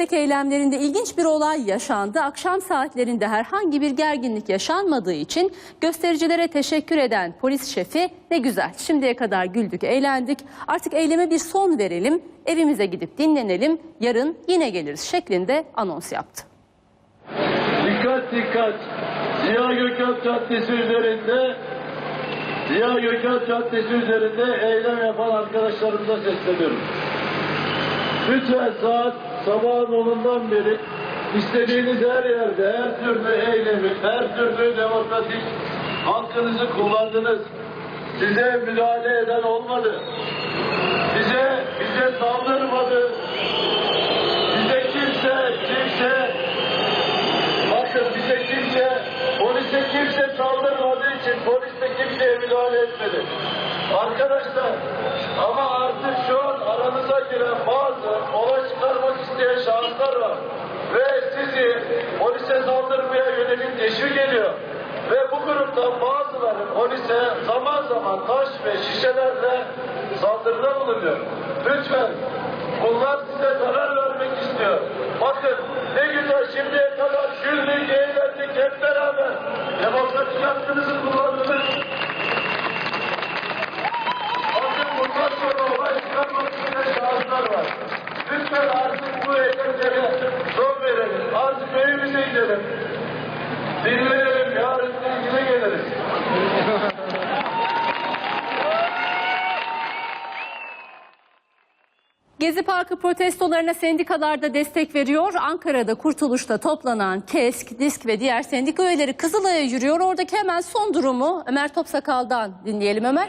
destek eylemlerinde ilginç bir olay yaşandı. Akşam saatlerinde herhangi bir gerginlik yaşanmadığı için göstericilere teşekkür eden polis şefi ne güzel. Şimdiye kadar güldük, eğlendik. Artık eyleme bir son verelim, evimize gidip dinlenelim. Yarın yine geliriz şeklinde anons yaptı. Dikkat dikkat. Ziya Gökalp Caddesi üzerinde Ziya Gökalp Caddesi üzerinde eylem yapan arkadaşlarımıza sesleniyorum. Lütfen saat sabahın onundan beri istediğiniz her yerde her türlü eylemi, her türlü demokratik hakkınızı kullandınız. Size müdahale eden olmadı. Bize, bize saldırmadı. Bize kimse, kimse Bakın bize kimse, polise kimse saldırmadığı için polis de kimseye müdahale etmedi. Arkadaşlar ama artık şu an aranıza giren bazı var. Ve sizi polise saldırmaya yönelik teşvik ediyor. Ve bu gruptan bazıları polise zaman zaman taş ve şişelerle saldırıda bulunuyor. Lütfen bunlar size zarar vermek istiyor. Bakın ne güzel şimdiye kadar güldük, eğlendik hep beraber. Demokratik hakkınızı kullandınız. Bakın bundan sonra olay çıkarmak isteyen şahıslar var. Lütfen artık bu eylemlere son verelim. Evimize gidelim. Dinleyelim, yarın yine geliriz. Gezi Parkı protestolarına sendikalar da destek veriyor. Ankara'da Kurtuluş'ta toplanan KESK, DİSK ve diğer sendika üyeleri Kızılay'a yürüyor. Oradaki hemen son durumu Ömer Topsakal'dan dinleyelim Ömer.